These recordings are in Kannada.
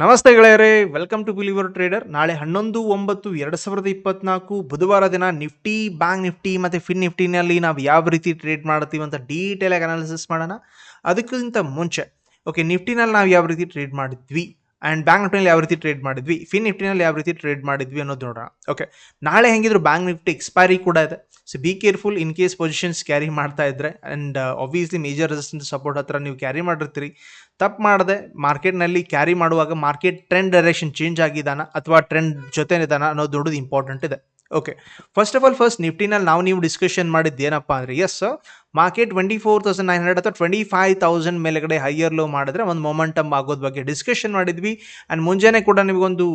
ನಮಸ್ತೆ ಗೆಳೆಯರೇ ವೆಲ್ಕಮ್ ಟು ಬಿಲಿವರ್ ಟ್ರೇಡರ್ ನಾಳೆ ಹನ್ನೊಂದು, ಒಂಬತ್ತು, ಎರಡು ಸಾವಿರದ ಇಪ್ಪತ್ನಾಲ್ಕು ಬುಧವಾರ ದಿನ ನಿಫ್ಟಿ, ಬ್ಯಾಂಕ್ ನಿಫ್ಟಿ ಮತ್ತು ಫಿನ್ ನಿಫ್ಟಿನಲ್ಲಿ ನಾವು ಯಾವ ರೀತಿ ಟ್ರೇಡ್ ಮಾಡ್ತೀವಿ ಅಂತ ಡೀಟೇಲ್ ಆಗಿ ಅನಾಲಿಸಿಸ್ ಮಾಡೋಣ. ಅದಕ್ಕಿಂತ ಮುಂಚೆ ಓಕೆ ನಿಫ್ಟಿನಲ್ಲಿ ನಾವು ಯಾವ ರೀತಿ ಟ್ರೇಡ್ ಮಾಡಿದ್ವಿ ಆ್ಯಂಡ್ ಬ್ಯಾಂಕ್ ನಿಫ್ಟಿನಲ್ಲಿ ಯಾವ ರೀತಿ ಟ್ರೇಡ್ ಮಾಡಿದ್ವಿ, ಫಿನ್ ನಿಫ್ಟಿನಲ್ಲಿ ಯಾವ ರೀತಿ ಟ್ರೇಡ್ ಮಾಡಿದ್ವಿ ಅನ್ನೋದು ನೋಡೋಣ. ಓಕೆ ನಾಳೆ ಹೆಂಗಿದ್ರು ಬ್ಯಾಂಕ್ ನಿಫ್ಟಿ ಎಕ್ಸ್ಪೈರಿ ಕೂಡ ಇದೆ. So be careful in case positions carry ಮಾಡ್ತಾ ಇದ್ರೆ and obviously major resistance support ಹತ್ರ ನೀವು ಕ್ಯಾರಿ ಮಾಡಿರ್ತೀರಿ. ತಪ್ಪು ಮಾಡದೆ ಮಾರ್ಕೆಟ್ನಲ್ಲಿ ಕ್ಯಾರಿ ಮಾಡುವಾಗ ಮಾರ್ಕೆಟ್ ಟ್ರೆಂಡ್ ಡೈರೆಕ್ಷನ್ ಚೇಂಜ್ ಆಗಿದ್ದಾನ ಅಥವಾ ಟ್ರೆಂಡ್ ಜೊತೆ ಇದಾನ ಅನ್ನೋದು ದೊಡ್ಡದು ಇಂಪಾರ್ಟೆಂಟ್ ಇದೆ. Okay first of all first ನಿಫ್ಟಿನಲ್ಲಿ ನಾವು ನೀವು ಡಿಸ್ಕಷನ್ ಮಾಡಿದ್ದು ಏನಪ್ಪ ಅಂದರೆ yes market twenty four thousand nine hundred ಅಥವಾ ಟ್ವೆಂಟಿ ಫೈವ್ ತೌಸಂಡ್ ಮೇಲೆಗಡೆ ಹೈಯರ್ ಲೋ ಮಾಡಿದ್ರೆ ಒಂದು ಮೊಮೆಂಟಮ್ ಆಗೋದ್ ಬಗ್ಗೆ ಡಿಸ್ಕಷನ್ ಮಾಡಿದ್ವಿ. ಆ್ಯಂಡ್ ಮುಂಜಾನೆ ಕೂಡ ನಿಮಗೊಂದು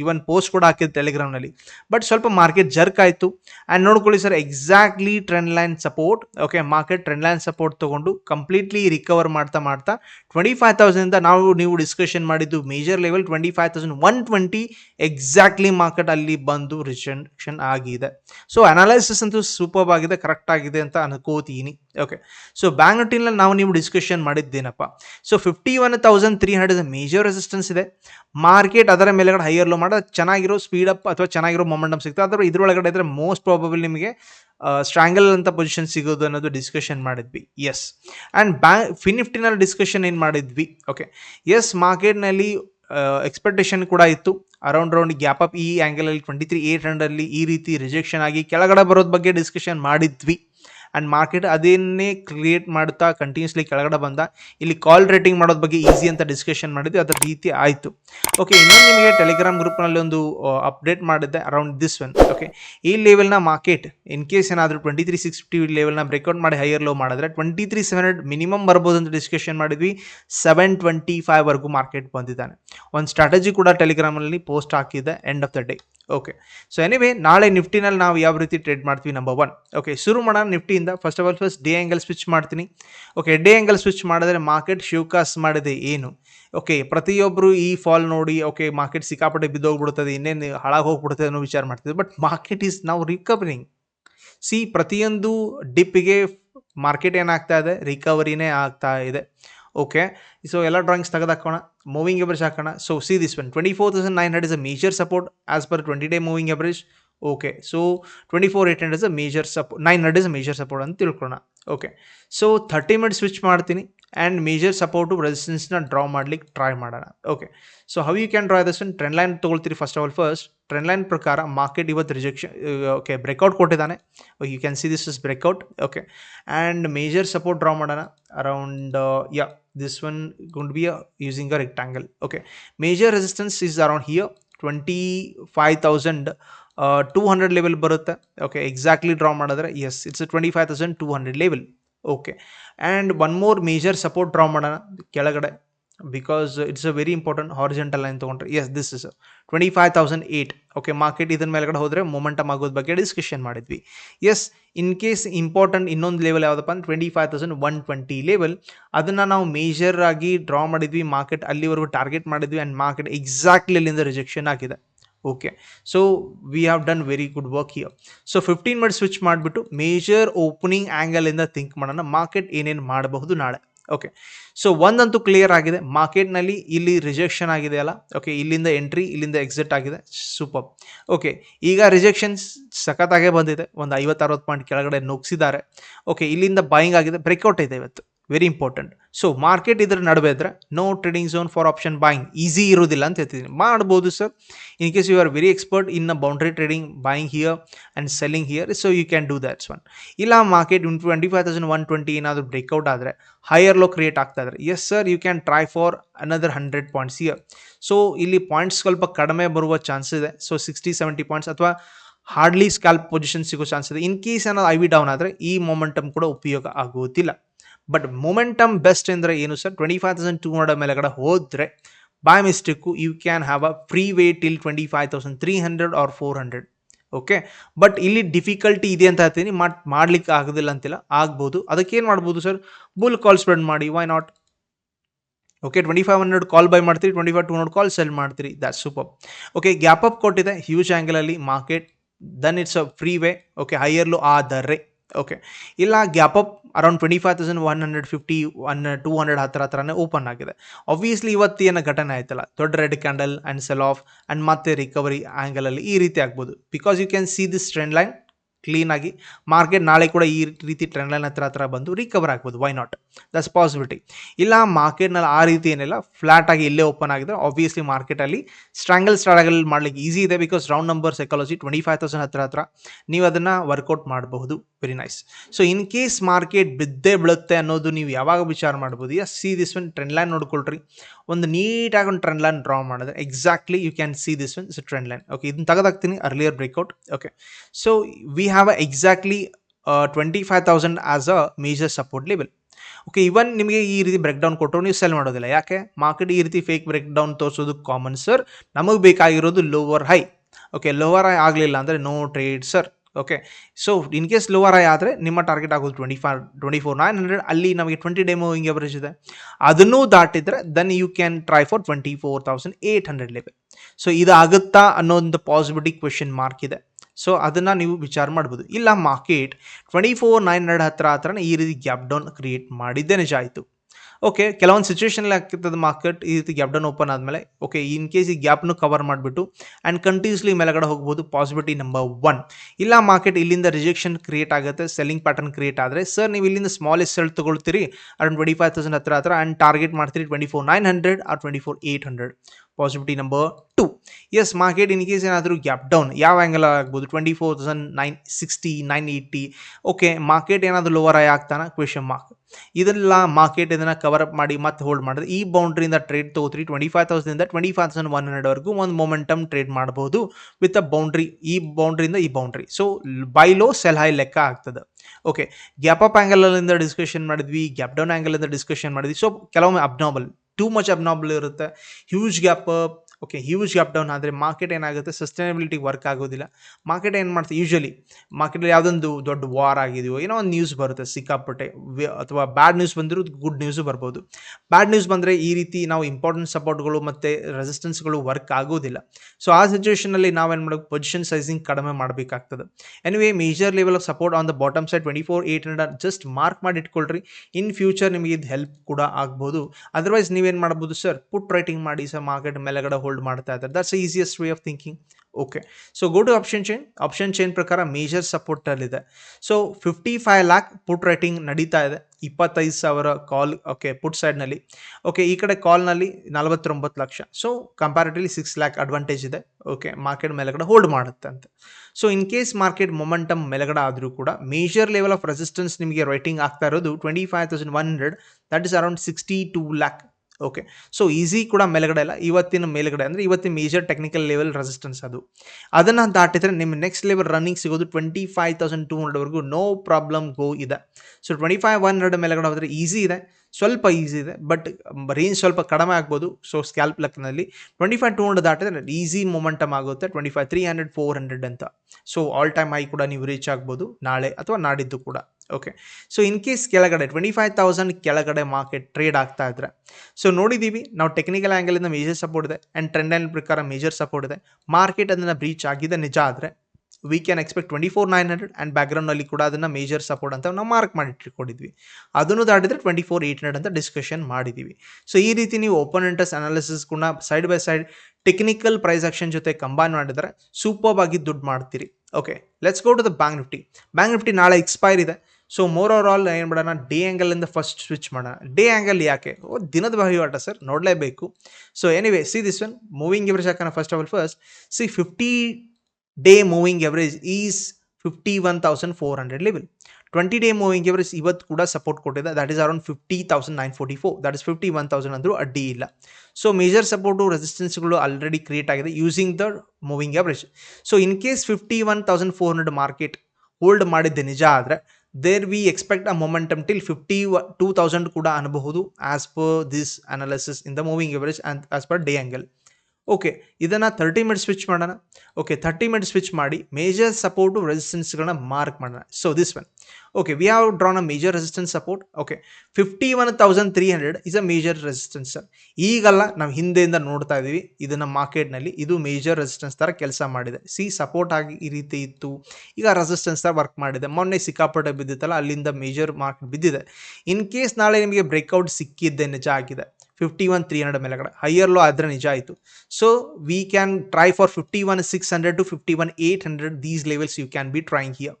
ಈವನ್ ಪೋಸ್ಟ್ ಕೂಡ ಹಾಕಿದ್ದು ಟೆಲಿಗ್ರಾಮ್ನಲ್ಲಿ ಬಟ್ ಸ್ವಲ್ಪ ಮಾರ್ಕೆಟ್ ಜರ್ಕ್ ಆಯಿತು. ಆ್ಯಂಡ್ ನೋಡ್ಕೊಳ್ಳಿ sir exactly trend line support okay market trend line support ತೊಗೊಂಡು ಕಂಪ್ಲೀಟ್ಲಿ ರಿಕವರ್ ಮಾಡ್ತಾ ಮಾಡ್ತಾ ಟ್ವೆಂಟಿ ಫೈವ್ ತೌಸಂಡಿಂದ ನಾವು ನೀವು ಡಿಸ್ಕಷನ್ ಮಾಡಿದ್ದು major level twenty five thousand one twenty exactly market ಅಲ್ಲಿ ಬಂದು ರಿಜೆಕ್ಷನ್ ಆಗಿದೆ. ಸೊ ಅನಾಲಿಸಿಸ್ ಅಂತೂ ಸೂಪರ್ ಆಗಿದೆ ಕರೆಕ್ಟ್ ಆಗಿದೆ ಅಂತ ಅನ್ಕೋತೀನಿ. ಓಕೆ ಸೊ ಬ್ಯಾಂಕ್ ನಿಫ್ಟಿನಲ್ಲಿ ನಾವು ನೀವು discussion ಮಾಡಿದ್ದೇನಪ್ಪ. So fifty one thousand three hundred major resistance ಇದೆ. ಮಾರ್ಕೆಟ್ ಅದರ ಮೇಲೆಗಡೆ ಹೈಯರ್ ಲೋ ಮಾಡೋದು ಚೆನ್ನಾಗಿರೋ ಸ್ಪೀಡ್ ಅಪ್ ಅಥವಾ ಚೆನ್ನಾಗಿರೋ ಮೊಮೆಂಟಮ್ ಸಿಗ್ತದೆ. ಅಥವಾ ಇದರೊಳಗಡೆ ಇದ್ರೆ ಮೋಸ್ಟ್ ಪ್ರಾಬಬಲ್ ನಿಮಗೆ ಸ್ಟ್ರಾಂಗಲ್ ಅಂತ ಪೊಸಿಷನ್ ಸಿಗೋದು ಅನ್ನೋದು ಡಿಸ್ಕಷನ್ ಮಾಡಿದ್ವಿ. ಎಸ್ ಆ್ಯಂಡ್ ಬ್ಯಾಂಕ್ ಫಿನಿಫ್ಟಿನಲ್ಲಿ ನಿಫ್ಟಿನಲ್ಲಿ ಡಿಸ್ಕಷನ್ ಏನು ಮಾಡಿದ್ವಿ? ಓಕೆ ಎಸ್ ಮಾರ್ಕೆಟ್ನಲ್ಲಿ ಎಕ್ಸ್ಪೆಕ್ಟೇಷನ್ ಕೂಡ ಇತ್ತು. ಅರೌಂಡ್ ರೌಂಡ್ ಗ್ಯಾಪ್ ಅಪ್ ಈ ಆ್ಯಂಗಲಲ್ಲಿ ಟ್ವೆಂಟಿ ತ್ರೀ ಏಟ್ ಹಂಡ್ರೆಡಲ್ಲಿ ಈ ರೀತಿ ರಿಜೆಕ್ಷನ್ ಆಗಿ ಕೆಳಗಡೆ ಬರೋದ್ರ ಬಗ್ಗೆ ಡಿಸ್ಕಷನ್ ಮಾಡಿದ್ವಿ. ಆ್ಯಂಡ್ ಮಾರ್ಕೆಟ್ ಅದನ್ನೇ ಕ್ರಿಯೇಟ್ ಮಾಡ್ತಾ ಕಂಟಿನ್ಯೂಸ್ಲಿ ಕೆಳಗಡೆ ಬಂದ, ಇಲ್ಲಿ ಕಾಲ್ ರೇಟಿಂಗ್ ಮಾಡೋದ್ರ ಬಗ್ಗೆ ಈಸಿ ಅಂತ ಡಿಸ್ಕಷನ್ ಮಾಡಿದ್ವಿ, ಅದರ ರೀತಿ ಆಯಿತು. ಓಕೆ ಇನ್ನೊಂದು ನಿಮಗೆ ಟೆಲಿಗ್ರಾಮ್ ಗ್ರೂಪ್ನಲ್ಲಿ ಒಂದು ಅಪ್ಡೇಟ್ ಮಾಡಿದ್ದೆ ಅರೌಂಡ್ ದಿಸ್ ಒನ್ ಓಕೆ ಈ ಲೆವೆಲ್ನ ಮಾರ್ಕೆಟ್ ಇನ್ ಕೇಸ್ ಏನಾದರೂ ಟ್ವೆಂಟಿ ತ್ರೀ ಸಿಕ್ಸ್ ಫಿಫ್ಟಿ ಲೆವೆಲ್ನ ಬ್ರೇಕ್ಔಟ್ ಮಾಡಿ ಹೈಯರ್ ಲೋ ಮಾಡಿದ್ರೆ twenty three seven hundred minimum ಬರ್ಬೋದು ಅಂತ ಡಿಸ್ಕಷನ್ ಮಾಡಿದ್ವಿ ಸೆವೆನ್ ಟ್ವೆಂಟಿ ಫೈವ್ವರೆಗೂ ಮಾರ್ಕೆಟ್ ಬಂದಿದ್ದಾನೆ. ಒಂದು ಸ್ಟ್ರಾಟಜಿ ಕೂಡ ಟೆಲಿಗ್ರಾಮಲ್ಲಿ ಪೋಸ್ಟ್ ಹಾಕಿದ್ದೆ end of the day okay so anyway ನಾಳೆ ನಿಫ್ಟಿನಲ್ಲಿ ನಾವು ಯಾವ ರೀತಿ ಟ್ರೇಡ್ ಮಾಡ್ತೀವಿ ನಂಬರ್ ಒನ್ ಓಕೆ ಶುರು ಮಾಡೋಣ ನಿಫ್ಟಿಯಿಂದ first of all first day angle switch ಮಾಡ್ತೀನಿ. ಓಕೆ ಡಿ ಆ್ಯಂಗಲ್ ಸ್ವಿಚ್ ಮಾಡಿದ್ರೆ ಮಾರ್ಕೆಟ್ ಶಿವಕಾಸ್ ಮಾಡಿದೆ ಏನು? ಓಕೆ ಪ್ರತಿಯೊಬ್ಬರು ಈ ಫಾಲ್ ನೋಡಿ ಓಕೆ ಮಾರ್ಕೆಟ್ ಸಿಕ್ಕಾಪಟ್ಟೆ ಬಿದ್ದೋಗ್ಬಿಡ್ತದೆ ಇನ್ನೇನು ಹಾಳಾಗಿ ಹೋಗ್ಬಿಡ್ತದೆ ಅನ್ನೋ ವಿಚಾರ ಮಾಡ್ತಿದ್ದೆ ಬಟ್ ಮಾರ್ಕೆಟ್ ಈಸ್ ನಾವು ರಿಕವರಿಂಗ್ ಸಿ ಪ್ರತಿಯೊಂದು ಡಿಪ್ಪಿಗೆ ಮಾರ್ಕೆಟ್ ಏನಾಗ್ತಾ ಇದೆ? ರಿಕವರಿನೇ ಆಗ್ತಾ ಇದೆ. ಓಕೆ ಸೊ ಎಲ್ಲ ಡ್ರಾಯಿಂಗ್ಸ್ ತೆಗೆದಾಕೋಣ ಮೂವಿಂಗ್ ಎವರೇಜ್ ಹಾಕೋಣ. So see this one twenty four thousand nine hundred is a major support as per twenty day moving average okay so twenty four eight hundred is a major support nine hundred is a major support ಅಂತ ತಿಳ್ಕೊಳ್ಳೋಣ. Okay so thirty minute switch ಮಾಡ್ತೀನಿ ಆ್ಯಂಡ್ ಮೇಜರ್ ಸಪೋರ್ಟು ರೆಸಿಸ್ಟೆನ್ಸ್ನ ಡ್ರಾ ಮಾಡ್ಲಿಕ್ಕೆ ಟ್ರೈ ಮಾಡೋಣ. Okay so how you can draw this one trend line ತೊಗೊಳ್ತೀರಿ first of all first trend line ಪ್ರಕಾರ ಮಾರ್ಕೆಟ್ ಇವತ್ತು ರಿಜೆಕ್ಷನ್ ಓಕೆ ಬ್ರೇಕ್ಔಟ್ ಕೊಟ್ಟಿದ್ದಾನೆ. You can see this is breakout okay and major support draw ಮಾಡೋಣ. Around yeah this one going to be a, using a rectangle. Okay major resistance is around here. 25000 two hundred level ಬರುತ್ತೆ. ಓಕೆ ಎಕ್ಸಾಕ್ಟ್ಲಿ ಡ್ರಾ ಮಾಡಿದ್ರೆ yes it's twenty five thousand two hundred level okay and one more major support draw ಮಾಡೋಣ, ಕೆಳಗಡೆ because it's a very important horizontal line ತೊಗೊಂಡ್ರೆ yes this is twenty five thousand eight okay market ಇದನ್ನ ಮೇಲ್ಗಡೆ ಹೋದರೆ ಮೊಮೆಂಟಮ್ ಆಗೋದ್ರ ಬಗ್ಗೆ ಡಿಸ್ಕಷನ್ ಮಾಡಿದ್ವಿ. ಎಸ್ ಇನ್ ಕೇಸ್ ಇಂಪಾರ್ಟೆಂಟ್ ಇನ್ನೊಂದು ಲೆವೆಲ್ ಯಾವುದಪ್ಪ ಅಂದ್ರೆ twenty five thousand one twenty level ಅದನ್ನು ನಾವು ಮೇಜರ್ ಆಗಿ ಡ್ರಾ ಮಾಡಿದ್ವಿ ಮಾರ್ಕೆಟ್ ಅಲ್ಲಿವರೆಗೂ ಟಾರ್ಗೆಟ್ ಮಾಡಿದ್ವಿ ಆ್ಯಂಡ್ ಮಾರ್ಕೆಟ್ ಎಕ್ಸಾಕ್ಟ್ಲಿ ಅಲ್ಲಿಂದ ರಿಜೆಕ್ಷನ್ ಆಗಿದೆ okay so we have done very good work here so fifteen minute switch ಮಾಡಿಬಿಟ್ಟು ಮೇಜರ್ ಓಪನಿಂಗ್ ಆ್ಯಂಗಲಿಂದ ಥಿಂಕ್ ಮಾಡೋಣ. ಮಾರ್ಕೆಟ್ ಏನೇನು ಮಾಡಬಹುದು ನಾಳೆ. ಓಕೆ ಸೊ ಒಂದಂತೂ ಕ್ಲಿಯರ್ ಆಗಿದೆ. ಮಾರ್ಕೆಟ್ನಲ್ಲಿ ಇಲ್ಲಿ ರಿಜೆಕ್ಷನ್ ಆಗಿದೆ ಅಲ್ಲ. ಓಕೆ ಇಲ್ಲಿಂದ ಎಂಟ್ರಿ ಇಲ್ಲಿಂದ ಎಕ್ಸಿಟ್ ಆಗಿದೆ. ಸೂಪರ್ ಓಕೆ ಈಗ ರಿಜೆಕ್ಷನ್ಸ್ ಸಖತ್ತಾಗೇ ಬಂದಿದೆ. ಒಂದು ಐವತ್ತು, ಅರವತ್ತು ಪಾಯಿಂಟ್ ಕೆಳಗಡೆ ನುಗ್ಸಿದ್ದಾರೆ. ಓಕೆ ಇಲ್ಲಿಂದ ಬಾಯಿಂಗ್ ಆಗಿದೆ. ಬ್ರೇಕ್ಔಟ್ ಇದೆ ಇವತ್ತು. ವೆರಿ ಇಂಪಾರ್ಟೆಂಟ್ ಸೊ ಮಾರ್ಕೆಟ್ ಇದ್ರ ನಡುವೆ ಇದ್ರೆ no trading zone for option buying easy ಇರೋದಿಲ್ಲ ಅಂತ ಹೇಳ್ತಿದ್ದೀನಿ. ಮಾಡ್ಬೋದು sir in case you are very expert in a boundary trading buying here and selling here so you can do that's one ಇಲ್ಲ market twenty five thousand one twenty ಏನಾದರೂ ಬ್ರೇಕ್ಔಟ್ ಆದರೆ ಹೈಯರ್ ಲೋ ಕ್ರಿಯೇಟ್ ಆಗ್ತಾ ಇದ್ದಾರೆ yes sir you can try for another hundred points here so ಇಲ್ಲಿ ಪಾಯಿಂಟ್ಸ್ ಸ್ವಲ್ಪ ಕಡಿಮೆ ಬರುವ ಚಾನ್ಸ್ ಇದೆ. ಸೊ ಸಿಕ್ಸ್ಟಿ ಸೆವೆಂಟಿ ಪಾಯಿಂಟ್ಸ್ ಅಥವಾ ಹಾರ್ಡ್ಲಿ ಸ್ಕ್ಯಾಲ್ಪ್ ಪೊಸಿಷನ್ ಸಿಗೋ ಚಾನ್ಸ್ ಇದೆ. ಇನ್ ಕೇಸ್ ಏನಾದ್ರು ಐ ವಿ ಡೌನ್ ಆದರೆ, ಈ ಮೊಮೆಂಟಮ್ ಕೂಡ ಉಪಯೋಗ ಆಗುವುದಿಲ್ಲ. ಬಟ್ ಮೊಮೆಂಟಮ್ ಬೆಸ್ಟ್ ಅಂದರೆ ಏನು sir twenty five thousand two hundred ಮೇಲೆಗಡೆ ಹೋದರೆ by mistake you can have a free way till twenty five thousand three hundred or four hundred okay but ಇಲ್ಲಿ ಡಿಫಿಕಲ್ಟಿ ಇದೆ ಅಂತ ಹೇಳ್ತೀನಿ. ಮಾಡ್ ಮಾಡ್ಲಿಕ್ಕೆ ಆಗೋದಿಲ್ಲ ಅಂತಿಲ್ಲ. ಆಗ್ಬೋದು. ಅದಕ್ಕೆ ಏನು ಮಾಡ್ಬೋದು ಸರ್ ಬುಲ್ ಕಾಲ್ ಸ್ಪ್ರೆಡ್ ಮಾಡಿ. Why not okay twenty five hundred call buy ಮಾಡ್ತೀರಿ. Twenty five two hundred call sell ಮಾಡ್ತೀರಿ. That super okay gap up ಕೊಟ್ಟಿದೆ. Huge ಆ್ಯಂಗಲಲ್ಲಿ market then it's a free way okay ಹೈಯರ್ಲು ಆದರೆ ಓಕೆ ಇಲ್ಲ gap up around twenty five thousand one hundred fifty one two hundred ಹತ್ತಿರ ಹತ್ರನೇ ಓಪನ್ ಆಗಿದೆ. ಆಬ್ವಿಯಸ್ಲಿ ಇವತ್ತು ಏನು ಘಟನೆ ಆಯ್ತಲ್ಲ. ದೊಡ್ಡ red candle and sell off and ಮತ್ತೆ ರಿಕವರಿ ಆ್ಯಂಗಲಲ್ಲಿ ಈ ರೀತಿ ಆಗ್ಬೋದು. Because you can see this trend line ಕ್ಲೀನಾಗಿ ಮಾರ್ಕೆಟ್ ನಾಳೆ ಕೂಡ ಈ ರೀತಿ ಟ್ರೆಂಡ್ ಲೈನ್ ಹತ್ರ ಹತ್ರ ಬಂದು ರಿಕವರ್ ಆಗ್ಬೋದು. ವೈ ನಾಟ್ ದಸ್ ಪಾಸಿಬಿಲಿಟಿ ಇಲ್ಲ ಮಾರ್ಕೆಟ್ನಲ್ಲಿ ಆ ರೀತಿ ಏನಿಲ್ಲ. ಫ್ಲಾಟ್ ಆಗಿ ಇಲ್ಲೇ ಓಪನ್ ಆಗಿದ್ರೆ ಆಬ್ವಿಯಸ್ಲಿ ಮಾರ್ಕೆಟಲ್ಲಿ ಸ್ಟ್ರಾಂಗಲ್ ಸ್ಟ್ರಾಗಲ್ ಮಾಡ್ಲಿಕ್ಕೆ ಈಸಿ ಇದೆ because round number psychology twenty five thousand ಹತ್ರ ಹತ್ರ. ನೀವು ಅದನ್ನು ವರ್ಕೌಟ್ ಮಾಡಬಹುದು. Very nice so in case market ಬಿದ್ದೇ ಬೀಳುತ್ತೆ ಅನ್ನೋದು ನೀವು ಯಾವಾಗ ವಿಚಾರ ಮಾಡ್ಬೋದು yes see this one trend line ನೋಡ್ಕೊಳ್ರಿ. ಒಂದು ನೀಟಾಗಿ ಒಂದು ಟ್ರೆಂಡ್ ಲೈನ್ ಡ್ರಾ ಮಾಡಿದ್ರೆ exactly you can see this one is trend line okay ಇದನ್ನ ತೆಗೆದಾಕ್ತೀನಿ earlier breakout okay so we have a exactly twenty five thousand as a major support level okay even ನಿಮಗೆ ಈ ರೀತಿ ಬ್ರೇಕ್ ಡೌನ್ ಕೊಟ್ಟರು ನೀವು ಸೆಲ್ ಮಾಡೋದಿಲ್ಲ. ಯಾಕೆ? ಮಾರ್ಕೆಟ್ ಈ ರೀತಿ ಫೇಕ್ ಬ್ರೇಕ್ ಡೌನ್ ತೋರಿಸೋದು ಕಾಮನ್ ಸರ್ ನಮಗೆ ಬೇಕಾಗಿರೋದು lower high okay lower high ಆಗಲಿಲ್ಲ ಅಂದರೆ no trade sir okay so in case lower high ಆದರೆ ನಿಮ್ಮ ಟಾರ್ಗೆಟ್ ಆಗೋದು twenty five twenty four nine hundred ಅಲ್ಲಿ ನಮಗೆ ಟ್ವೆಂಟಿ ಡೇ ಮೂವಿಂಗ್ ಎವರೇಜ್ ಇದೆ. ಅದನ್ನು ದಾಟಿದ್ರೆ then you can try for twenty four thousand eight hundred level so ಇದು ಆಗುತ್ತಾ ಅನ್ನೋ ಒಂದು ಪಾಸಿಬಿಲಿಟಿ ಕ್ವೆಶನ್ ಮಾರ್ಕ್ ಇದೆ. ಸೊ ಅದನ್ನು ನೀವು ವಿಚಾರ ಮಾಡ್ಬೋದು. ಇಲ್ಲ market twenty four nine hundred ಹತ್ರ ಹತ್ರನೇ ಈ ರೀತಿ ಗ್ಯಾಪ್ ಡೌನ್ ಕ್ರಿಯೇಟ್ ಮಾಡಿದ್ದೇ ನಿಜ ಆಯಿತು. ಓಕೆ ಕೆಲವೊಂದು ಸಿಚುವೇಶನಲ್ಲಿ ಆಗ್ತದೆ ಮಾರ್ಕೆಟ್ ಈ ರೀತಿ ಗ್ಯಾಪ್ ಡೌನ್ ಓಪನ್ ಆದಮೇಲೆ ಓಕೆ ಇನ್ ಕೇಸ್ ಈ ಗ್ಯಾಪ್ನು ಕವರ್ ಮಾಡಿಬಿಟ್ಟು ಆ್ಯಂಡ್ ಕಂಟಿನ್ಯೂಸ್ಲಿ ಮೇಲೆಗಡೆ ಹೋಗ್ಬೋದು ಪಾಸಿಬಿಲಿಟಿ ನಂಬರ್ ಒನ್ ಇಲ್ಲ ಮಾರ್ಕೆಟ್ ಇಲ್ಲಿಂದ ರಿಜೆಕ್ಷನ್ ಕ್ರಿಯೇಟ್ ಆಗುತ್ತೆ ಸೆಲ್ಲಿಂಗ್ ಪ್ಯಾಟರ್ನ್ ಕ್ರಿಯೇಟ್ ಆದರೆ ಸರ್ ನೀವು ಇಲ್ಲಿಂದ ಸ್ಮಾಲೆಸ್ಟ್ ಸೆಲ್ ತೊಗೊಳ್ತೀರಿ ಅರೌಂಡ್ ಟ್ವೆಂಟಿ ಫೈವ್ ತೌಸಂಡ್ ಹತ್ರ ಹತ್ರ ಆ್ಯಂಡ್ ಟಾರ್ಗೆಟ್ ಮಾಡ್ತೀರಿ twenty four nine hundred or twenty four eight hundred possibility number two yes market in case ಏನಾದರೂ ಗ್ಯಾಪ್ ಡೌನ್ ಯಾವ ಆ್ಯಂಗಲ್ ಆಗ್ಬೋದು? Twenty four thousand nine sixty nine eighty okay market ಏನಾದರೂ ಲೋವರ್ ಆಗಿ ಆಗ್ತಾನೆ? ಕ್ವೆಶನ್ ಮಾರ್ಕ್ ಇದೆಲ್ಲ ಮಾರ್ಕೆಟ್ ಇದನ್ನು ಕವರ್ ಅಪ್ ಮಾಡಿ ಮತ್ತೆ ಹೋಲ್ಡ್ ಮಾಡಿದ್ರೆ ಈ ಬೌಂಡ್ರಿಯಿಂದ ಟ್ರೇಡ್ ತೊಗೋತ್ರಿ. ಟ್ವೆಂಟಿ ಫೈವ್ ತೌಸಂಡಿಂದ ಟ್ವೆಂಟಿ ಫೈವ್ ತೌಸಂಡ್ ಒನ್ ಹಂಡ್ರೆಡ್ವರೆಗೂ ಒಂದು ಮೊಮೆಂಟಮ್ ಟ್ರೇಡ್ ಮಾಡ್ಬೋದು ವಿತ್ ಅ ಬೌಂಡ್ರಿ ಈ ಬೌಂಡ್ರಿಯಿಂದ ಈ boundary so buy low sell high ಲೆಕ್ಕ ಆಗ್ತದೆ. ಓಕೆ ಗ್ಯಾಪ್ ಅಪ್ ಆ್ಯಂಗಲಿಂದ ಡಿಸ್ಕಷನ್ ಮಾಡಿದ್ವಿ ಗ್ಯಾಪ್ ಡೌನ್ ಆ್ಯಂಗಲಿಂದ ಡಿಸ್ಕಷನ್ ಮಾಡಿದ್ವಿ. ಸೊ ಕೆಲವೊಮ್ಮೆ ಅಬ್ನಾರ್ಮಲ್ ಟೂ ಮಚ್ ಅಬ್ನಾರ್ಮಲ್ ಇರುತ್ತೆ huge gap okay huge gap down ಆದರೆ ಮಾರ್ಕೆಟ್ ಏನಾಗುತ್ತೆ? ಸಸ್ಟೈನಬಿಲಿಟಿ ವರ್ಕ್ ಆಗೋದಿಲ್ಲ. ಮಾರ್ಕೆಟ್ ಏನು ಮಾಡ್ತೀವಿ ಯೂಶ್ವಲಿ ಮಾರ್ಕೆಟಲ್ಲಿ ಯಾವುದೊಂದು ದೊಡ್ಡ ವಾರ್ ಆಗಿದೆಯೋ, ಏನೋ ಒಂದು ನ್ಯೂಸ್ ಬರುತ್ತೆ, ಸಿಕ್ಕಾಪಟ್ಟೆ. ಅಥವಾ ಬ್ಯಾಡ್ ನ್ಯೂಸ್ ಬಂದರೂ ಗುಡ್ ನ್ಯೂಸ್ ಬರ್ಬೋದು. ಬ್ಯಾಡ್ ನ್ಯೂಸ್ ಬಂದರೆ ಈ ರೀತಿ ನಾವು ಇಂಪಾರ್ಟೆಂಟ್ ಸಪೋರ್ಟ್ಗಳು ಮತ್ತು ರೆಸಿಸ್ಟೆನ್ಸ್ಗಳು ವರ್ಕ್ ಆಗೋದಿಲ್ಲ. ಸೊ ಆ ಸಿಚುವೇಷನಲ್ಲಿ ನಾವೇನು ಮಾಡೋದು ಪೊಸಿಷನ್ ಸೈಸಿಂಗ್ ಕಡಿಮೆ ಮಾಡಬೇಕಾಗ್ತದೆ. Anyway major level of support on the bottom side twenty four eight hundred just mark ಮಾಡಿ ಇಟ್ಕೊಳ್ರಿ ಇನ್ ಫ್ಯೂಚರ್ ನಿಮಗೆ ಇದು ಹೆಲ್ಪ್ ಕೂಡ ಆಗ್ಬೋದು. ಅದರ್ವೈಸ್ ನೀವೇನು ಮಾಡ್ಬೋದು ಸರ್ ಪುಟ್ ರೈಟಿಂಗ್ ಮಾಡಿ ಸರ್ ಮಾರ್ಕೆಟ್ ಮೇಲೆಗಡೆ ಹೋಲ್ಡ್ ಮಾಡ್ತಾ ಇದ್ದಾರೆ. That's easiest way of thinking okay so go to option chain option chain ಪ್ರಕಾರ major ಸಪೋರ್ಟಲ್ಲಿದೆ so fifty five lakh put writing ನಡೀತಾ ಇದೆ. ಇಪ್ಪತ್ತೈದು ಸಾವಿರ ಕಾಲ್ ಓಕೆ ಪುಟ್ ಸೈಡ್ನಲ್ಲಿ ಓಕೆ ಈ ಕಡೆ ಕಾಲ್ನಲ್ಲಿ ನಲವತ್ತೊಂಬತ್ತು lakh. So comparatively six lakh advantage ಇದೆ. ಓಕೆ ಮಾರ್ಕೆಟ್ ಮೇಲೆಗಡೆ ಹೋಲ್ಡ್ ಮಾಡುತ್ತೆ ಅಂತ. So in case market momentum ಮೇಲೆಗಡೆ ಆದರೂ ಕೂಡ ಮೇಜರ್ ಲೆವೆಲ್ ಆಫ್ ರೆಸಿಸ್ಟೆನ್ಸ್ ನಿಮಗೆ ರೈಟಿಂಗ್ ಆಗ್ತಾ ಇರೋದು twenty five thousand one hundred that is around sixty two lakh okay so easy ಕೂಡ ಮೇಲ್ಗಡೆ ಇಲ್ಲ ಇವತ್ತಿನ ಮೇಲ್ಗಡೆ ಅಂದರೆ ಇವತ್ತಿನ ಮೇಜರ್ ಟೆಕ್ನಿಕಲ್ ಲೆವೆಲ್ ರೆಸಿಸ್ಟೆನ್ಸ್ ಅದು. ಅದನ್ನು ದಾಟಿದ್ರೆ ನಿಮ್ಮ ನೆಕ್ಸ್ಟ್ ಲೆವೆಲ್ ರನ್ನಿಂಗ್ ಸಿಗೋದು ಟ್ವೆಂಟಿ ಫೈವ್ ತೌಸಂಡ್ ಟೂ ಹಂಡ್ರೆಡ್ವರೆಗೂ ನೋ ಪ್ರಾಬ್ಲಮ್ ಗೋ ಇದೆ. So twenty five one hundred ಮೇಲ್ಗಡೆ ಹೋದರೆ ಈಸಿ ಇದೆ. ಸ್ವಲ್ಪ ಈಸಿ ಇದೆ ಬಟ್ ರೇಂಜ್ ಸ್ವಲ್ಪ ಕಡಿಮೆ ಆಗ್ಬೋದು. ಸೊ ಸ್ಕ್ಯಾಲ್ಪ್ ಲೆಕ್ಕನಲ್ಲಿ ಟ್ವೆಂಟಿ ಫೈವ್ ಟೂ ಹಂಡ್ರೆಡ್ ದಾಟಿದ್ರೆ ಈಸಿ ಮೊಮೆಂಟಮ್ ಆಗುತ್ತೆ twenty five three hundred four hundred ಅಂತ. ಸೊ ಆಲ್ ಟೈಮ್ ಐ ಕೂಡ ನೀವು ರೀಚ್ ಆಗ್ಬೋದು, ನಾಳೆ ಅಥವಾ ನಾಡಿದ್ದು ಕೂಡ. ಓಕೆ ಸೊ ಇನ್ ಕೇಸ್ ಕೆಳಗಡೆ ಟ್ವೆಂಟಿ ಫೈವ್ ತೌಸಂಡ್ ಕೆಳಗಡೆ ಮಾರ್ಕೆಟ್ ಟ್ರೇಡ್ ಆಗ್ತಾ ಇದ್ರೆ ಸೊ ನೋಡಿದ್ದೀವಿ, ನಾವು ಟೆಕ್ನಿಕಲ್ ಆ್ಯಂಗಲಿಂದ ಮೇಜರ್ ಸಪೋರ್ಟ್ ಇದೆ ಆ್ಯಂಡ್ ಟ್ರೆಂಡ್ ಆ್ಯಂಡ್ ಪ್ರಕಾರ ಮೇಜರ್ ಸಪೋರ್ಟ್ ಇದೆ. ಮಾರ್ಕೆಟ್ ಅದನ್ನು ಬ್ರೀಚ್ ಆಗಿದೆ ನಿಜ ಆದರೆ we can expect twenty four nine hundred and ಬ್ಯಾಕ್ಗ್ರೌಂಡಲ್ಲಿ ಕೂಡ ಅದನ್ನು ಮೇಜರ್ ಸಪೋರ್ಟ್ ಅಂತ ನಾವು ಮಾರ್ಕ್ ಮಾಡಿ ಇಟ್ಕೊಂಡಿದ್ವಿ. ಅದನ್ನು ದಾಟಿದ್ರೆ ಟ್ವೆಂಟಿ ಫೋರ್ ಏಯ್ಟ್ ಹಂಡ್ರೆಡ್ ಅಂತ ಡಿಸ್ಕಷನ್ ಮಾಡಿದ್ದೀವಿ. ಸೊ ಈ ರೀತಿ ನೀವು ಓಪನ್ ಇಂಟ್ರೆಸ್ಟ್ ಅನಾಲಿಸಿಸ್ ಕೂಡ side by side technical price action ಜೊತೆ ಕಂಬೈನ್ ಮಾಡಿದರೆ ಸೂಪರ್ ಆಗಿ ದುಡ್ಡು ಮಾಡ್ತೀರಿ. Okay let's go to the bank Nifty bank Nifty ನಾಳೆ ಎಕ್ಸ್ಪೈರ್ ಇದೆ. ಸೊ ಮೋರ್ ಓವರ್ ಆಲ್ ಏನು ಮಾಡೋಣ? ಡೇ ಆ್ಯಂಗಲಿಂದ ಫಸ್ಟ್ ಸ್ವಿಚ್ ಮಾಡೋಣ. ಡೇ ಆ್ಯಂಗಲ್ ಯಾಕೆ? ಓ, ದಿನದ ವಹಿವಾಟ ಸರ್ ನೋಡಲೇಬೇಕು. So anyway see this one moving average ಹಾಕೋಣ first of all first see fifty day moving average is fifty one thousand four hundred level twenty day moving average ಇವತ್ತು ಕೂಡ ಸಪೋರ್ಟ್ ಕೊಟ್ಟಿದೆ. That is around fifty thousand nine forty four that is fifty one thousand ಅಂದರೂ ಅಡ್ಡಿ ಇಲ್ಲ. ಸೊ ಮೇಜರ್ ಸಪೋರ್ಟು ರೆಸಿಸ್ಟೆನ್ಸ್ಗಳು ಆಲ್ರೆಡಿ ಕ್ರಿಯೇಟ್ ಆಗಿದೆ using the moving average so in case fifty one thousand four hundred market hold ಮಾಡಿದ್ದೆ ನಿಜ ಆದರೆ there we expect a momentum till fifty two thousand ಕೂಡ ಅನ್ಬಹುದು as per this analysis in the moving average and as per day angle Okay, ಇದನ್ನು ತರ್ಟಿ ಮಿನಿಟ್ ಸ್ವಿಚ್ ಮಾಡೋಣ. ಓಕೆ ತರ್ಟಿ ಮಿನಿಟ್ ಸ್ವಿಚ್ ಮಾಡಿ ಮೇಜರ್ ಸಪೋರ್ಟು ರೆಸಿಸ್ಟೆನ್ಸ್ಗಳನ್ನ ಮಾರ್ಕ್ ಮಾಡೋಣ. So this one okay we have drawn a major resistance support okay fifty one thousand three hundred is a major resistance sir ಈಗಲ್ಲ ನಾವು ಹಿಂದೆಯಿಂದ ನೋಡ್ತಾ ಇದ್ದೀವಿ ಇದನ್ನು ಮಾರ್ಕೆಟ್ನಲ್ಲಿ ಇದು ಮೇಜರ್ ರೆಸಿಸ್ಟೆನ್ಸ್ ಥರ ಕೆಲಸ ಮಾಡಿದೆ. ಸಿ ಸಪೋರ್ಟ್ ಆಗಿ ಈ ರೀತಿ ಇತ್ತು. ಈಗ ರೆಸಿಸ್ಟೆನ್ಸ್ ಥರ ವರ್ಕ್ ಮಾಡಿದೆ. ಮೊನ್ನೆ ಸಿಕ್ಕಾಪಟ್ಟೆ ಬಿದ್ದಿತ್ತಲ್ಲ, ಅಲ್ಲಿಂದ ಮೇಜರ್ ಮಾರ್ಕ್ ಬಿದ್ದಿದೆ. ಇನ್ ಕೇಸ್ ನಾಳೆ ನಿಮಗೆ ಬ್ರೇಕ್ಔಟ್ ಸಿಕ್ಕಿದ್ದೆ ನಿಜ ಆಗಿದೆ. ಫಿಫ್ಟಿ ಒನ್ ತ್ರೀ ಹಂಡ್ರೆಡ್ ಮೇಲೆಗಡೆ. ಹೈಯರ್ ಲೋ ಆದರೆ ನಿಜ ಆಯಿತು. So we can try for fifty one six hundred to fifty one eight hundred these levels you can be trying here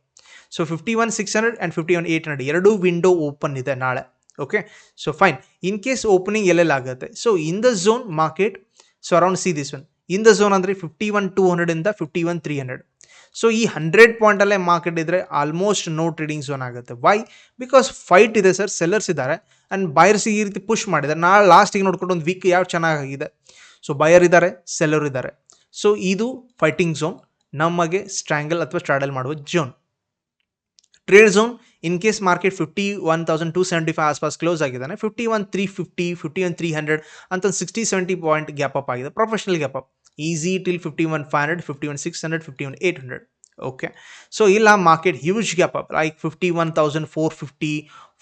so fifty one six hundred and fifty one eight hundred ಎರಡೂ ವಿಂಡೋ ಓಪನ್ ಇದೆ ನಾಳೆ. Okay so fine in case opening ಎಲ್ಲೆಲ್ಲ ಆಗುತ್ತೆ? So in the zone market so around see this one in the zone ಅಂದರೆ fifty one two ಹಂಡ್ರೆಡಿಂದ fifty one three hundred so ಈ ಹಂಡ್ರೆಡ್ ಪಾಯಿಂಟಲ್ಲೇ ಮಾರ್ಕೆಟ್ ಇದ್ದರೆ ಆಲ್ಮೋಸ್ಟ್ ನೋ ಟ್ರೇಡಿಂಗ್ ಝೋನ್ ಆಗುತ್ತೆ. ವೈ ಬಿಕಾಸ್ ಫೈಟ್ ಇದೆ ಸರ್ ಸೆಲ್ಲರ್ಸ್ ಇದ್ದಾರೆ ಆ್ಯಂಡ್ ಬಾಯರ್ಸ್ ಈ ರೀತಿ ಪುಷ್ ಮಾಡಿದ್ದಾರೆ. ನಾಳೆ ಲಾಸ್ಟಿಗೆ ನೋಡ್ಕೊಂಡು ಒಂದು ವೀಕ್ ಯಾವ ಚೆನ್ನಾಗಿದೆ ಸೊ ಬಯರ್ ಇದ್ದಾರೆ ಸೆಲ್ಲರ್ ಇದ್ದಾರೆ. ಸೊ ಇದು ಫೈಟಿಂಗ್ ಝೋನ್ ನಮಗೆ ಸ್ಟ್ರ್ಯಾಂಗಲ್ ಅಥವಾ ಸ್ಟ್ರಾಡಲ್ ಮಾಡುವ zone trade zone in case market fifty one thousand to seventy five ಆಸ್ಪಾಸ್ close ಆಗಿದ್ದಾನೆ fifty one three fifty fifty one three hundred ಅಂತ ಒಂದು sixty seventy point gap up ಆಗಿದೆ professional gap up easy till fifty one five hundred fifty one six hundred fifty one eight hundred okay so ಇಲ್ಲ market huge gap up like fifty one thousand four fifty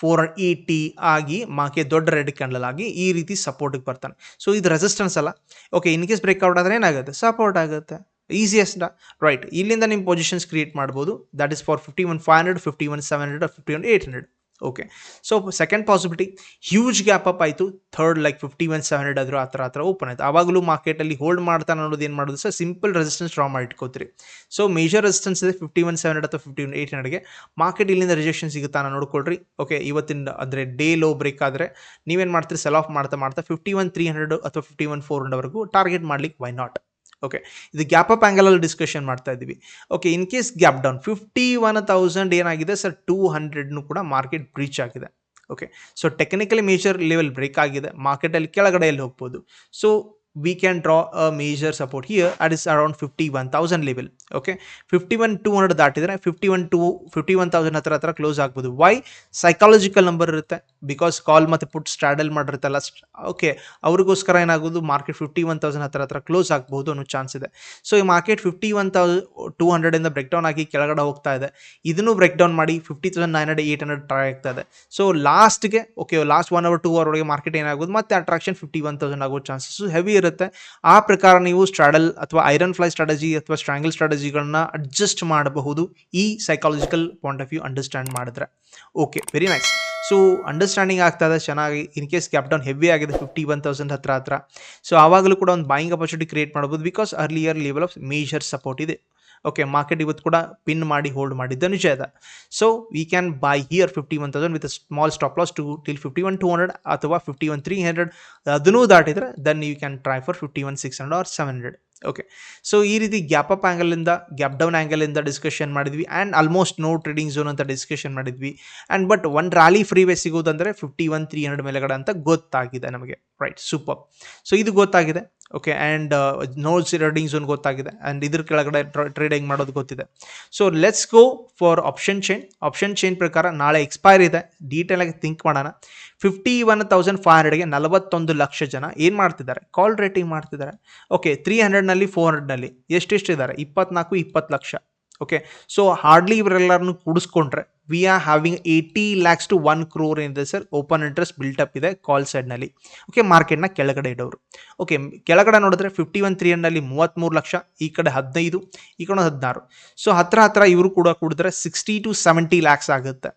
four eighty ಆಗಿ ಮಾರ್ಕೆಟ್ ದೊಡ್ಡ ರೆಡ್ ಕ್ಯಾಂಡಲ್ ಆಗಿ ಈ ರೀತಿ ಸಪೋರ್ಟಿಗೆ ಬರ್ತಾನೆ. ಸೊ ಇದು ರೆಸಿಸ್ಟೆನ್ಸ್ ಅಲ್ಲ. ಓಕೆ ಇನ್ ಕೇಸ್ ಬ್ರೇಕ್ಔಟ್ ಆದರೆ ಏನಾಗುತ್ತೆ? ಸಪೋರ್ಟ್ ಆಗುತ್ತೆ. ಈಸಿಯೆಸ್ಟ್ ರೈಟ್ ಇಲ್ಲಿಂದ ನಿಮ್ಮ ಪೊಸಿಷನ್ಸ್ ಕ್ರಿಯೇಟ್ ಮಾಡ್ಬೋದು. That is for fifty one five hundred fifty one seven hundred fifty one eight hundred okay so second possibility huge gap up ಆಯಿತು. Third like fifty one seven hundred ಆದರೂ ಆ ಥರ ಆ ಥರ ಓಪನ್ ಆಯಿತು. ಆವಾಗಲೂ ಮಾರ್ಕೆಟಲ್ಲಿ ಹೋಲ್ಡ್ ಮಾಡ್ತಾನೆ ಅನ್ನೋದು ಏನು ಮಾಡೋದು ಸರ್? ಸಿಂಪಲ್ ರೆಸಿಸ್ಟೆನ್ಸ್ ಡ್ರಾ ಮಾಡಿ ಇಟ್ಕೋತೀರಿ. ಸೊ ಮೇಜರ್ ರೆಸಿಸ್ಟೆನ್ಸ್ ಇದೆ ಫಿಫ್ಟಿ ಒನ್ ಸೆವೆನ್ ಹಂಡ್ರೆಡ್ ಅಥವಾ ಫಿಫ್ಟಿ ಒನ್ ಏಯ್ಟ್ ಹಂಡ್ರೆಡ್ಗೆ ಮಾರ್ಕೆಟ್ ಇಲ್ಲಿಂದ ರಿಜೆಕ್ಷನ್ ಸಿಗುತ್ತಾ ನೋಡ್ಕೊಳ್ರಿ. ಓಕೆ ಇವತ್ತಿನ ಅಂದರೆ ಡೇ ಲೋ ಬ್ರೇಕ್ ಆದರೆ ನೀವೇನು ಮಾಡ್ತೀರಿ? ಸೆಲ್ ಆಫ್ ಮಾಡ್ತಾ ಮಾಡ್ತಾ ಫಿಫ್ಟಿ ಒನ್ ತ್ರೀ ಹಂಡ್ರೆಡ್ ಅಥವಾ ಫಿಫ್ಟಿ ಒನ್ ಫೋರ್ ಹಂಡ್ರೆಡ್ವರೆಗೂ ಟಾರ್ಗೆಟ್ ಮಾಡ್ಲಿಕ್ಕೆ ವೈ ನಾಟ್ ಓಕೆ ಇದು ಗ್ಯಾಪ್ ಅಪ್ ಆ್ಯಂಗಲಲ್ಲಿ ಡಿಸ್ಕಷನ್ ಮಾಡ್ತಾ ಇದ್ದೀವಿ. Okay in case gap down fifty one thousand ಏನಾಗಿದೆ ಸರ್ ಟೂ ಹಂಡ್ರೆಡ್ನು ಕೂಡ ಮಾರ್ಕೆಟ್ ಬ್ರೀಚ್ ಆಗಿದೆ. Okay so technically major level break ಆಗಿದೆ. ಮಾರ್ಕೆಟಲ್ಲಿ ಕೆಳಗಡೆಯಲ್ಲಿ ಹೋಗ್ಬೋದು. So we can draw a major support here at is okay fifty one two hundred ದಾಟಿದರೆ fifty one two fifty one thousand ಹತ್ರ ಹತ್ರ ಕ್ಲೋಸ್ ಆಗ್ಬೋದು. ವೈ ಸೈಕಾಲಜಿಕಲ್ ನಂಬರ್ ಇರುತ್ತೆ. ಬಿಕಾಸ್ ಕಾಲ್ ಮತ್ತು ಪುಟ್ ಸ್ಟ್ರಾಡಲ್ ಮಾಡಿರುತ್ತಲ್ಲ ಓಕೆ ಅವ್ರಿಗೋಸ್ಕರ ಏನಾಗೋದು? ಮಾರ್ಕೆಟ್ ಫಿಫ್ಟಿ ಒನ್ ತೌಸಂಡ್ ಹತ್ರ ಹತ್ರ ಕ್ಲೋಸ್ ಆಗ್ಬೋದು ಅನ್ನೋ ಚಾನ್ಸ್ ಇದೆ. ಸೊ ಈ market fifty one thou two ಹಂಡ್ರೆಡಿಂದ break down ಆಗಿ ಕೆಳಗಡೆ ಹೋಗ್ತಾ ಇದೆ. ಇದನ್ನು ಬ್ರೇಕ್ ಡೌನ್ ಮಾಡಿ fifty thousand nine hundred eight hundred try ಆಗ್ತಾ ಇದೆ. ಸೊ ಲಾಸ್ಟ್ಗೆ okay last one hour two hour ಒಳಗೆ ಮಾರ್ಕೆಟ್ ಏನಾಗೋದು? ಮತ್ತೆ ಅಟ್ರಾಕ್ಷನ್ ಫಿಫ್ಟಿ ಒನ್ ತೌಸಂಡ್ ಆಗೋ ಚಾನ್ಸಸ್ ಹೆವಿ ಇರುತ್ತೆ. ಆ ಪ್ರಕಾರ ನೀವು ಸ್ಟ್ರಾಡಲ್ ಅಥವಾ ಐರನ್ ಫ್ಲೈ ಸ್ಟ್ರಾಟಜಿ ಅಥವಾ ಸ್ಟ್ರಾಂಗಲ್ ಸ್ಟ್ರಾಟಜಿಗಳನ್ನ ಅಡ್ಜಸ್ಟ್ ಮಾಡಬಹುದು. ಈ psychological point of view understand ಮಾಡಿದ್ರೆ. Okay very nice so understanding ಆಗ್ತಾ ಇದೆ. ಚೆನ್ನಾಗಿ in case gap down heavy ಆಗಿದೆ ಫಿಫ್ಟಿ ಒನ್ ತೌಸಂಡ್ ಹತ್ರ ಹತ್ರ. ಸೊ ಆವಾಗಲೂ ಕೂಡ ಒಂದು ಬಾಯಿಂಗ್ ಅಪರ್ಚುನಿಟಿ ಕ್ರಿಯೇಟ್ ಮಾಡ್ಬೋದು because earlier level of major support ಇದೆ. ಓಕೆ ಮಾರ್ಕೆಟ್ ಇವತ್ತು ಕೂಡ ಪಿನ್ ಮಾಡಿ ಹೋಲ್ಡ್ ಮಾಡಿದ್ದ ನಿಜ ಇದೆ so we can buy here fifty one thousand with small stop loss to till fifty one two hundred ಅಥವಾ ಫಿಫ್ಟಿ ಒನ್ ತ್ರೀ ಹಂಡ್ರೆಡ್ ಅದನ್ನೂ ದಾಟಿದ್ರೆ then you can try for fifty one six hundred or seven hundred okay so ಈ ರೀತಿ ಗ್ಯಾಪ್ ಅಪ್ ಆ್ಯಂಗಲಿಂದ ಗ್ಯಾಪ್ ಡೌನ್ ಆ್ಯಂಗಲಿಂದ ಡಿಸ್ಕಷನ್ ಮಾಡಿದ್ವಿ and almost no trading zone ಅಂತ ಡಿಸ್ಕಷನ್ ಮಾಡಿದ್ವಿ. And but one rally free way ಸಿಗೋದಂದರೆ fifty one three hundred ಮೇಲೆಗಡೆ ಅಂತ ಗೊತ್ತಾಗಿದೆ ನಮಗೆ. ರೈಟ್ ಸೂಪರ್ ಸೊ ಇದು ಗೊತ್ತಾಗಿದೆ. ಓಕೆ ಆ್ಯಂಡ್ ನೋ ಟ್ರೇಡಿಂಗ್ ಒಂದು ಗೊತ್ತಾಗಿದೆ. ಆ್ಯಂಡ್ ಇದ್ರ ಕೆಳಗಡೆ ಟ್ರೇಡಿಂಗ್ ಮಾಡೋದು ಗೊತ್ತಿದೆ. So let's go for option chain option chain ಪ್ರಕಾರ ನಾಳೆ ಎಕ್ಸ್ಪೈರ್ ಇದೆ. ಡೀಟೇಲಾಗಿ ಥಿಂಕ್ ಮಾಡೋಣ. ಫಿಫ್ಟಿ ಒನ್ ತೌಸಂಡ್ ಫೈವ್ ಹಂಡ್ರೆಡ್ಗೆ ನಲವತ್ತೊಂದು ಲಕ್ಷ ಜನ ಏನು ಮಾಡ್ತಿದ್ದಾರೆ? ಕಾಲ್ ರೇಟಿಂಗ್ ಮಾಡ್ತಿದ್ದಾರೆ. ಓಕೆ ತ್ರೀ ಹಂಡ್ರೆಡ್ನಲ್ಲಿ ಫೋರ್ ಹಂಡ್ರೆಡ್ನಲ್ಲಿ ಎಷ್ಟೆಷ್ಟಿದ್ದಾರೆ ಇಪ್ಪತ್ನಾಲ್ಕು, ಇಪ್ಪತ್ತು ಲಕ್ಷ. ಓಕೆ ಸೊ ಹಾರ್ಡ್ಲಿ ಇವರೆಲ್ಲರನ್ನು ಕೂಡಿಸ್ಕೊಂಡ್ರೆ we are having eighty lakhs to one crore ಏನಿದೆ sir open interest built up ಇದೆ ಕಾಲ್ ಸೈಡ್ನಲ್ಲಿ ಓಕೆ ಮಾರ್ಕೆಟ್ನ ಕೆಳಗಡೆ ಇಡೋರು. ಓಕೆ ಕೆಳಗಡೆ ನೋಡಿದ್ರೆ ಫಿಫ್ಟಿ ಒನ್ ತ್ರೀ ಹಂಡ್ರಲ್ಲಿ ಮೂವತ್ತ್ಮೂರು ಲಕ್ಷ, ಈ ಕಡೆ ಹದಿನೈದು, ಈ ಕಡೆ ಹದಿನಾರು. ಸೊ ಹತ್ರ ಹತ್ರ ಇವರು ಕೂಡ ಕೂಡಿದ್ರೆ ಸಿಕ್ಸ್ಟಿ ಟು ಸೆವೆಂಟಿ ಲ್ಯಾಕ್ಸ್ ಆಗುತ್ತೆ.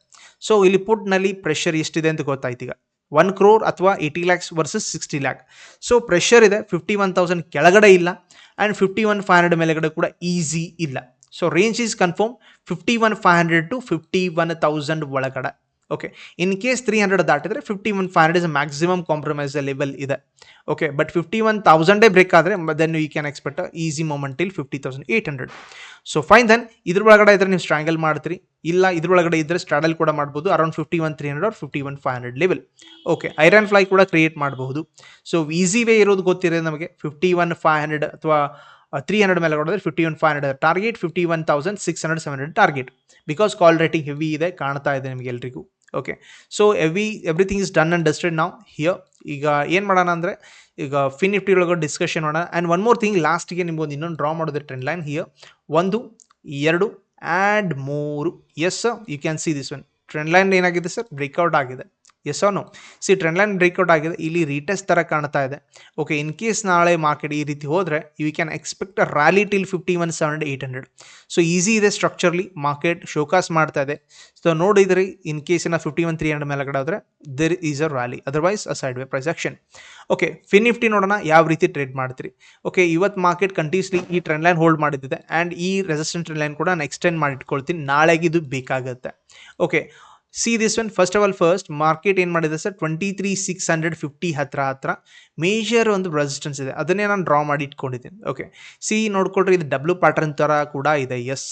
ಸೊ ಇಲ್ಲಿ ಪುಟ್ನಲ್ಲಿ ಪ್ರೆಷರ್ ಎಷ್ಟಿದೆ ಅಂತ ಗೊತ್ತಾಯ್ತು ಈಗ ಒನ್ ಕ್ರೋರ್ ಅಥವಾ eighty lakhs versus sixty lakh so pressure ಇದೆ ಫಿಫ್ಟಿ ಒನ್ ತೌಸಂಡ್ ಕೆಳಗಡೆ ಇಲ್ಲ and fifty one five hundred ಮೇಲೆಗಡೆ ಕೂಡ ಈಸಿ ಇಲ್ಲ. So range is confirm fifty one five hundred to fifty one thousand ಒಳಗಡೆ. Okay in case three hundred ದಾಟಿದ್ರೆ fifty one five hundred is maximum compromise level ಇದೆ. ಓಕೆ ಬಟ್ ಫಿಫ್ಟಿ ಒನ್ ತೌಸಂಡೇ ಬ್ರೇಕ್ ಆದರೆ then you can expect easy moment ಇಲ್ಲಿ fifty thousand eight hundred so fine then ಇದ್ರ ಒಳಗಡೆ ಇದ್ರೆ ನೀವು ಸ್ಟ್ರಾಂಗಲ್ ಮಾಡ್ತೀರಿ. ಇಲ್ಲ, ಇದ್ರೊಳಗಡೆ ಇದ್ರೆ ಸ್ಟ್ರಾಡಲ್ ಕೂಡ ಮಾಡ್ಬೋದು around fifty one three hundred fifty one five hundred level okay iron fly ಕೂಡ ಕ್ರಿಯೇಟ್ ಮಾಡಬಹುದು. ಸೊ ಈಸಿ ವೇ ಇರೋದು ಗೊತ್ತಿರೋದು ನಮಗೆ ಫಿಫ್ಟಿ ಒನ್ ಫೈವ್ ಹಂಡ್ರೆಡ್ ಅಥವಾ ತ್ರೀ ಹಂಡ್ರೆಡ್ ಮೇಲೆ ಕೊಡಿದ್ರೆ fifty one five hundred target fifty one thousand six hundred seven hundred target because call writing heavy ಇದೆ, ಕಾಣ್ತಾ ಇದೆ ನಿಮಗೆ ಎಲ್ರಿಗೂ. Okay so AV everything is done and dusted ನಾವು ಹಿಯರ್ ಈಗ ಏನು ಮಾಡೋಣ ಅಂದರೆ, ಈಗ ಫಿನ್ ನಿಫ್ಟಿ ಒಳಗೆ ಡಿಸ್ಕಷನ್ ಮಾಡೋಣ. ಆ್ಯಂಡ್ ಒನ್ ಮೋರ್ ಥಿಂಗ್ ಲಾಸ್ಟಿಗೆ ನಿಮ್ಗೊಂದು ಇನ್ನೊಂದು ಡ್ರಾ ಮಾಡೋದು ಟ್ರೆಂಡ್ ಲೈನ್ ಹಿಯರ್ ಒಂದು, ಎರಡು ಆ್ಯಂಡ್ ಮೂರು. Yes you can see this one trend line ಏನಾಗಿದೆ ಸರ್ ಬ್ರೇಕ್ಔಟ್ ಆಗಿದೆ. Yes no see trend line breakout ಆಗಿದೆ. ಇಲ್ಲಿ ರೀಟೆಸ್ಟ್ ಥರ ಕಾಣ್ತಾ ಇದೆ. ಓಕೆ ಇನ್ ಕೇಸ್ ನಾಳೆ ಮಾರ್ಕೆಟ್ ಈ ರೀತಿ ಹೋದರೆ you can expect rally till fifty one seven eight hundred so easy ಇದೆ ಸ್ಟ್ರಕ್ಚರ್ಲಿ ಮಾರ್ಕೆಟ್ ಶೋಕಾಸ್ ಮಾಡ್ತಾ ಇದೆ. ಸೊ ನೋಡಿದ್ರಿ ಇನ್ ಕೇಸ್ ಏನ ಫಿಫ್ಟಿ ಒನ್ ತ್ರೀ ಹಂಡ್ರೆಡ್ ಮೇಲೆಗಡೆ ಆದರೆ there is a rally otherwise a side way price okay Fin Nifty ನೋಡೋಣ, ಯಾವ ರೀತಿ ಟ್ರೇಡ್ ಮಾಡ್ತೀರಿ. ಓಕೆ ಇವತ್ತು ಮಾರ್ಕೆಟ್ ಕಂಟಿನ್ಯೂಸ್ಲಿ ಈ ಟ್ರೆಂಡ್ ಲೈನ್ ಹೋಲ್ಡ್ ಮಾಡಿದ್ದಿದೆ. ಆ್ಯಂಡ್ ಈ ರೆಸಿಸ್ಟೆಂಟ್ ಟ್ರೆಂಡ್ ಲೈನ್ ಕೂಡ ನಾನು ಎಕ್ಸ್ಟೆಂಡ್ ಮಾಡಿ ಇಟ್ಕೊಳ್ತೀನಿ. ನಾಳೆಗೆ ಇದು ಬೇಕಾಗುತ್ತೆ. Okay see this one first of all first market ಏನು ಮಾಡಿದೆ sir twenty three six hundred fifty ಹತ್ರ ಹತ್ರ ಮೇಜರ್ ಒಂದು ರೆಸಿಸ್ಟೆನ್ಸ್ ಇದೆ. ಅದನ್ನೇ ನಾನು ಡ್ರಾ ಮಾಡಿ ಇಟ್ಕೊಂಡಿದ್ದೀನಿ. ಓಕೆ ಸಿ ನೋಡ್ಕೊಟ್ರೆ ಇದು ಡಬ್ಲ್ಯೂ ಪ್ಯಾಟರ್ನ್ ಥರ ಕೂಡ ಇದೆ. Yes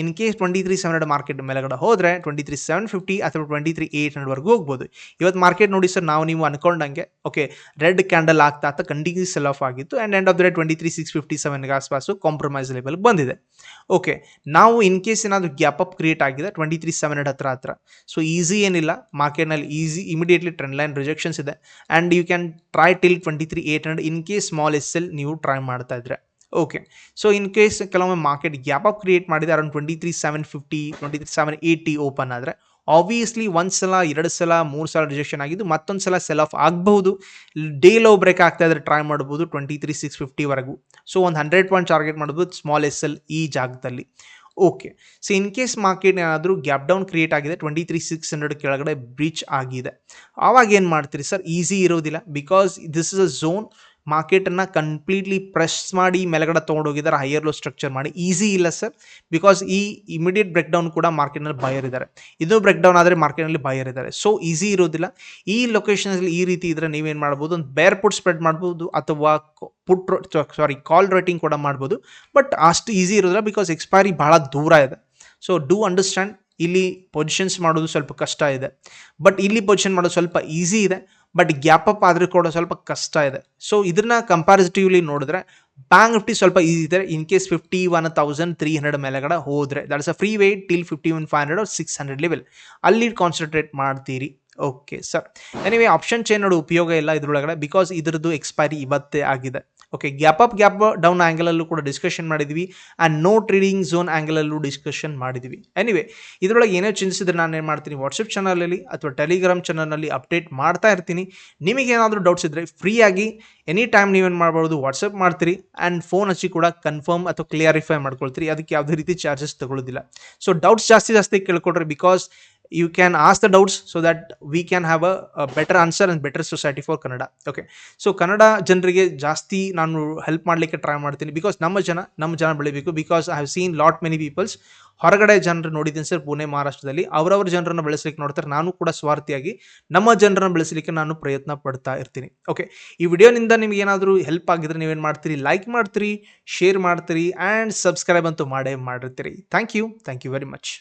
in case twenty three seven hundred market ಮೇಲೆಗಡೆ ಹೋದರೆ ಟ್ವೆಂಟಿ ತ್ರೀ ಸೆವೆನ್ ಫಿಫ್ಟಿ ಅಥವಾ ಟ್ವೆಂಟಿ ತ್ರೀ ಏಯ್ಟ್ ಹಂಡ್ರೆಡ್ವರೆಗೂ ಹೋಗ್ಬೋದು. ಇವತ್ತು ಮಾರ್ಕೆಟ್ ನೋಡಿ ಸರ್ ನಾವು ನೀವು ಅನ್ಕೊಂಡಂಗೆ ಓಕೆ ರೆಡ್ ಕ್ಯಾಂಡಲ್ ಆಗ್ತಾ ಆಗ್ತಾ ಕಂಟಿನ್ಯೂ ಸೆಲ್ ಆಫ್ ಆಗಿತ್ತು and end of the day twenty three six fifty ಸೆವೆನ್ಗೆ ಆಸ್ಪಾಸು ಕಾಂಪ್ರಮೈಸ್ ಲೆವೆಲ್ ಬಂದಿದೆ. ಓಕೆ ನಾವು ಇನ್ ಕೇಸ್ ಏನಾದರೂ ಗ್ಯಾಪ್ ಅಪ್ ಕ್ರಿಯೇಟ್ ಆಗಿದೆ ಟ್ವೆಂಟಿ ತ್ರೀ ಸೆವೆನ್ ಹಂಡ್ರೆಡ್ ಹತ್ರ ಹತ್ರ. ಸೊ ಈಸಿ ಏನಿಲ್ಲ ಮಾರ್ಕೆಟ್ನಲ್ಲಿ easy immediately trend line rejections ಇದೆ. And you can try till twenty three eight hundred in case small S L ನೀವು ಟ್ರೈ ಮಾಡ್ತಾ ಇದ್ರೆ. ಓಕೆ ಸೊ ಇನ್ ಕೇಸ್ ಕೆಲವೊಮ್ಮೆ ಮಾರ್ಕೆಟ್ ಗ್ಯಾಪ್ ಅಪ್ ಕ್ರಿಯೇಟ್ ಮಾಡಿದೆ around twenty three seven fifty twenty three seven eighty open ಆದರೆ ಆಬ್ವಿಯಸ್ಲಿ ಒಂದು ಸಲ, ಎರಡು ಸಲ, ಮೂರು ಸಲ ರಿಜೆಕ್ಷನ್ ಆಗಿದ್ದು ಮತ್ತೊಂದು ಸಲ ಸೆಲ್ ಆಫ್ ಆಗಬಹುದು. ಡೇ ಲೋ ಬ್ರೇಕ್ ಆಗ್ತಾ ಇದ್ರೆ ಟ್ರೈ ಮಾಡ್ಬೋದು ಟ್ವೆಂಟಿ ತ್ರೀ ಸಿಕ್ಸ್ ಫಿಫ್ಟಿವರೆಗೂ ಸೊ ಒಂದು ಹಂಡ್ರೆಡ್ ಪಾಯಿಂಟ್ ಟಾರ್ಗೆಟ್ ಮಾಡ್ಬೋದು ಸ್ಮಾಲ್ ಎಸ್ ಎಲ್ ಈ ಜಾಗದಲ್ಲಿ. Okay so in case market ಏನಾದರೂ ಗ್ಯಾಪ್ ಡೌನ್ ಕ್ರಿಯೇಟ್ ಆಗಿದೆ ಟ್ವೆಂಟಿ ತ್ರೀ ಸಿಕ್ಸ್ ಹಂಡ್ರೆಡ್ ಕೆಳಗಡೆ ಬ್ರೀಚ್ ಆಗಿದೆ. ಆವಾಗ ಏನು ಮಾಡ್ತೀರಿ ಸರ್ ಈಸಿ ಇರೋದಿಲ್ಲ because this is a zone ಮಾರ್ಕೆಟನ್ನು completely press ಮಾಡಿ ಮೇಲ್ಗಡೆ ತೊಗೊಂಡೋಗಿದ್ದಾರೆ ಹೈಯರ್ ಲೋ ಸ್ಟ್ರಕ್ಚರ್ ಮಾಡಿ. ಈಸಿ ಇಲ್ಲ ಸರ್ ಬಿಕಾಸ್ ಈ ಇಮಿಡಿಯೇಟ್ ಬ್ರೇಕ್ ಡೌನ್ ಕೂಡ ಮಾರ್ಕೆಟ್ನಲ್ಲಿ ಬಯರ್ ಇದ್ದಾರೆ. ಇದು ಬ್ರೇಕ್ ಡೌನ್ ಆದರೆ ಮಾರ್ಕೆಟ್ನಲ್ಲಿ ಬಯರ್ ಇದ್ದಾರೆ. ಸೊ ಈಸಿ ಇರೋದಿಲ್ಲ. ಈ ಲೊಕೇಶನಲ್ಲಿ ಈ ರೀತಿ ಇದ್ದರೆ ನೀವೇನು ಮಾಡ್ಬೋದು? ಒಂದು ಬೇರ್ ಪುಟ್ ಸ್ಪ್ರೆಡ್ ಮಾಡ್ಬೋದು ಅಥವಾ ಪುಟ್ ಸಾರಿ ಕಾಲ್ ರೈಟಿಂಗ್ ಕೂಡ ಮಾಡ್ಬೋದು. ಬಟ್ ಅಷ್ಟು ಈಸಿ ಇರೋದಿಲ್ಲ ಬಿಕಾಸ್ ಎಕ್ಸ್ಪೈರಿ ಭಾಳ ದೂರ ಇದೆ. ಸೊ ಡೂ ಅಂಡರ್ಸ್ಟ್ಯಾಂಡ್ ಇಲ್ಲಿ ಪೊಸಿಷನ್ಸ್ ಮಾಡೋದು ಸ್ವಲ್ಪ ಕಷ್ಟ ಇದೆ. ಬಟ್ ಇಲ್ಲಿ ಪೊಸಿಷನ್ ಮಾಡೋದು ಸ್ವಲ್ಪ ಈಸಿ ಇದೆ. ಬಟ್ ಗ್ಯಾಪ್ ಅಪ್ ಆದರೆ ಕೂಡ ಸ್ವಲ್ಪ ಕಷ್ಟ ಇದೆ. ಸೊ ಇದನ್ನ ಕಂಪ್ಯಾರಿಟಿವ್ಲಿ ನೋಡಿದ್ರೆ ಬ್ಯಾಂಕ್ ನಿಫ್ಟಿ ಸ್ವಲ್ಪ ಈಸಿ ಇದೆ. In case fifty one thousand three hundred ಮೇಲೆಗಡೆ ಹೋದರೆ that's a free wait till fifty one five hundred six hundred level ಅಲ್ಲಿ ಕಾನ್ಸಂಟ್ರೇಟ್ ಮಾಡ್ತೀರಿ. Okay sir anyway option chain ನೋಡೋ ಉಪಯೋಗ ಇಲ್ಲ ಇದ್ರೊಳಗಡೆ ಬಿಕಾಸ್ ಇದ್ರದ್ದು ಎಕ್ಸ್ಪೈರಿ ಇವತ್ತೇ ಆಗಿದೆ. Okay gap up gap down ಆ್ಯಂಗಲಲ್ಲೂ ಕೂಡ ಡಿಸ್ಕಷನ್ ಮಾಡಿದ್ವಿ. ಆ್ಯಂಡ್ ನೋ ಟ್ರೇಡಿಂಗ್ ಝೋನ್ ಆ್ಯಂಗಲಲ್ಲೂ ಡಿಸ್ಕಷನ್ ಮಾಡಿದ್ವಿ. ಎನಿವೆ ಇದರೊಳಗೆ ಏನೇ ಚಿಂತಿಸಿದ್ರೆ ನಾನು ಏನು ಮಾಡ್ತೀನಿ? ವಾಟ್ಸಪ್ ಚಾನಲಲ್ಲಿ ಅಥವಾ ಟೆಲಿಗ್ರಾಮ್ ಚಾನಲ್ನಲ್ಲಿ ಅಪ್ಡೇಟ್ ಮಾಡ್ತಾ ಇರ್ತೀನಿ. ನಿಮಗೇನಾದರೂ ಡೌಟ್ಸ್ ಇದ್ದರೆ ಫ್ರೀಯಾಗಿ ಎನಿ ಟೈಮ್ ನೀವೇನು ಮಾಡ್ಬೋದು ವಾಟ್ಸಪ್ ಮಾಡ್ತೀರಿ. ಆ್ಯಂಡ್ ಫೋನ್ ಹಚ್ಚಿ ಕೂಡ ಕನ್ಫರ್ಮ್ ಅಥವಾ ಕ್ಲಿಯರಿಫೈ ಮಾಡ್ಕೊಳ್ತೀರಿ. ಅದಕ್ಕೆ ಯಾವುದೇ ರೀತಿ ಚಾರ್ಜಸ್ ತಗೊಳ್ಳೋದಿಲ್ಲ ಸೊ ಡೌಟ್ಸ್ ಜಾಸ್ತಿ ಜಾಸ್ತಿ ಕೇಳ್ಕೊಡ್ರಿ because you can ask the doubts so we can can have a better answer and better society for Kannada okay so Kannada ಜನರಿಗೆ ಜಾಸ್ತಿ ನಾನು ಹೆಲ್ಪ್ ಮಾಡಲಿಕ್ಕೆ ಟ್ರೈ ಮಾಡ್ತೀನಿ ಬಿಕಾಸ್ ನಮ್ಮ ಜನ ನಮ್ಮ ಜನ ಬೆಳಿಬೇಕು because I have seen lot many peoples ಹೊರಗಡೆ ಜನರು ನೋಡಿದ್ದೀನಿ ಸರ್ ಪುಣೆ, ಮಹಾರಾಷ್ಟ್ರದಲ್ಲಿ. ಅವರವ್ರ ಜನರನ್ನು ಬೆಳೆಸಲಿಕ್ಕೆ ನೋಡ್ತಾರೆ. ನಾನು ಕೂಡ ಸ್ವಾರ್ಥಿಯಾಗಿ ನಮ್ಮ ಜನರನ್ನು ಬೆಳೆಸಲಿಕ್ಕೆ ನಾನು ಪ್ರಯತ್ನ ಪಡ್ತಾ ಇರ್ತೀನಿ. ಓಕೆ ಈ ವಿಡಿಯೋನಿಂದ ನಿಮ್ಗೆ ಏನಾದರೂ ಹೆಲ್ಪ್ ಆಗಿದ್ರೆ ನೀವೇನು ಮಾಡ್ತೀರಿ? ಲೈಕ್ ಮಾಡ್ತೀರಿ ಶೇರ್ ಮಾಡ್ತೀರಿ ಆ್ಯಂಡ್ ಸಬ್ಸ್ಕ್ರೈಬ್ ಅಂತೂ ಮಾಡೇ ಮಾಡಿರ್ತೀರಿ. Thank you thank you very much